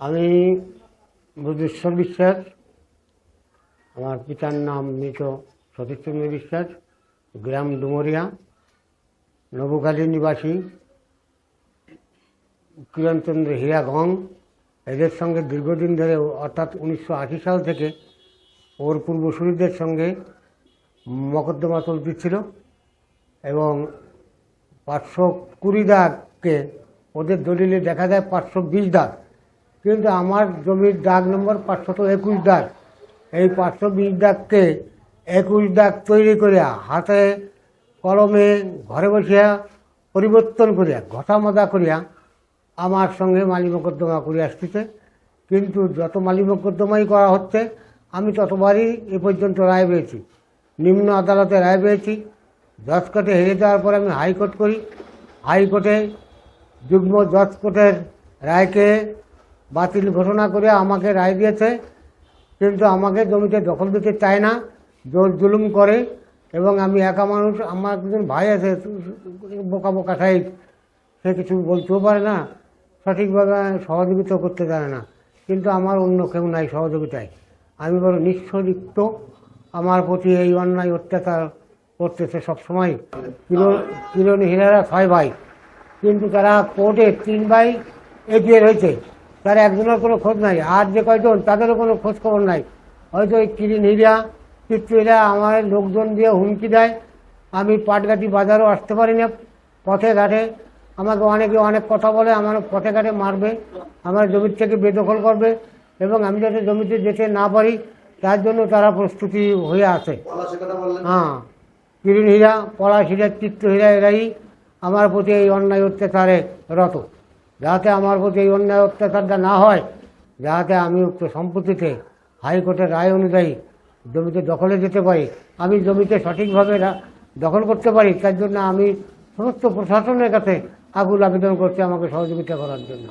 আমি বুদ্ধেশ্বর বিশ্বাস, আমার পিতার নাম মৃত সতীশচন্দ্র বিশ্বাস, গ্রাম ডুমরিয়া, নবকালী নিবাসী, কিরণচন্দ্র হীরাগং এদের সঙ্গে দীর্ঘদিন ধরে, অর্থাৎ উনিশশো আশি সাল থেকে ওর পূর্বসূরিদের সঙ্গে মকদ্দমা চলতেছিল এবং পাঁচশো কুড়ি দাগকে ওদের দলিলে দেখা যায় পাঁচশো বিশ দাগ। কিন্তু আমার জমির দাগ নম্বর পাঁচশত একুশ দাগ এই পাঁচশো বিশ দাগকে একুশ দাগ তৈরি করিয়া হাতে কলমে ঘরে বসিয়া পরিবর্তন করিয়া ঘটা মজা করিয়া আমার সঙ্গে মালি মোকদ্দমা করে আসতেছে। কিন্তু যত মালি মোকদ্দমাই করা হচ্ছে, আমি ততবারই এ পর্যন্ত রায় পেয়েছি। নিম্ন আদালতে রায় পেয়েছি। জজ কোর্টে হেরে যাওয়ার পরে আমি হাইকোর্ট করি। হাইকোর্টে যুগ্ম জজ কোর্টের রায়কে বাতিল ঘোষণা করে আমাকে রায় দিয়েছে, কিন্তু আমাকে জমিতে দখল দিতে চায় না, জোর জুলুম করে, এবং আমি একা মানুষ, আমার একজন ভাই আছে, বোকা বোকা সাইড সে কিছু বলতেও পারে না, সঠিকভাবে সহযোগিতা করতে জানে না, কিন্তু আমার অন্য কেউ নাই সহযোগিতায়। আমি বড় নিঃস্বরিক্ত আমার প্রতি এই অন্যায় অত্যাচার করতেছে সবসময়। কিরণ হীরারা ছয় ভাই, কিন্তু তারা কোর্টে তিন ভাই এগিয়ে রয়েছে তার একজনের কোনো খোঁজ নাই। আর যে কয়জন, তাদেরও কোনো খোঁজ খবর নাই। হয়তো ওই কিরিন হীরা চিত্রীরা আমার লোকজন দিয়ে হুমকি দেয়। আমি পাটগাটি বাজারও আসতে পারি না পথে ঘাটে আমাকে অনেকে অনেক কথা বলে আমার পথে ঘাটে মারবে, আমার জমির থেকে বেদখল করবে এবং আমি যাতে জমিতে যেতে না পারি, তার জন্য তারা প্রস্তুতি হয়ে আছে। হ্যাঁ কিরিন হীরা পলাশ হীরা চিত্র হীরা এরাই আমার প্রতি এই অন্যায় অত্যাচারে রত। যাতে আমার প্রতি এই অন্যায় অত্যাচারটা না হয়, যাতে আমি উক্ত সম্পত্তিতে হাইকোর্টের রায় অনুযায়ী জমিতে দখলে যেতে পারি, আমি জমিতে সঠিকভাবে দখল করতে পারি, তার জন্য আমি সমস্ত প্রশাসনের কাছে আগুল আবেদন করছি আমাকে সহযোগিতা করার জন্য।